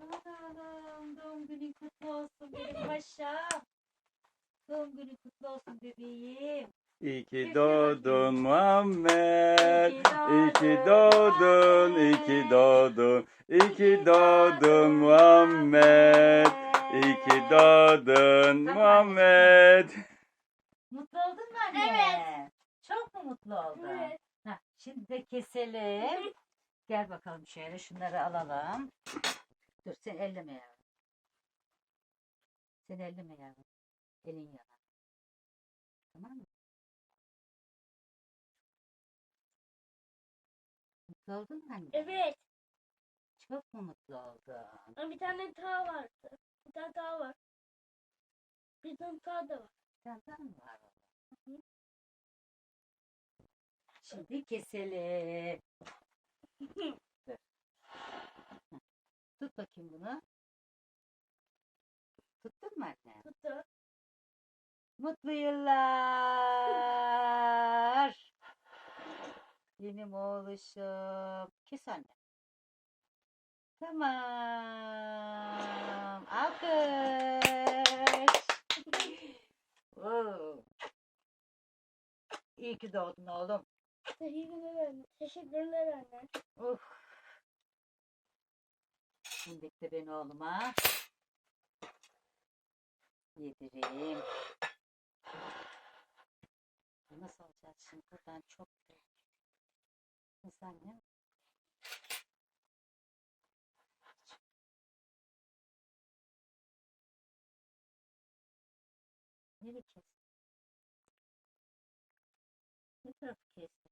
Anam, doğum günün kutlu olsun benim paşam. Doğum günün kutlu olsun bebeğim. İyi ki doğdun Muhammed. İyi ki doğdun iyi ki Muhammed. doğdun. İyi ki doğdun Muhammed. İyi ki doğdun. Muhammed. Mutlu oldun mu anne? Evet. Çok mu mutlu oldun? Evet. Heh, şimdi de keselim. Gel bakalım şöyle şunları alalım. Dur sen elleme yavrum. Sen elleme yavrum. Elin yanar. Tamam mı? Mutlu oldun mu anne? Evet. Çok mu mutlu oldun? Ama bir tane daha vardı. Bir tane daha var. Bir tane daha da var. Bir tane daha mı var orada? Şimdi keselim. Dur. Bunu. Tuttun mu anne? Tuttu. Mutlu yıllar. Benim oğluşum. Kes anne. Tamam. Alkış. Oo. İyi ki doğdun oğlum. Teşekkürler anne. Teşekkürler anne. Uf. Şimdi de ben oğluma yedireyim. Nasıl alacağız şimdi buradan çok büyük. Nasıl annem? Nereye kestik? Ne tarafı kestik?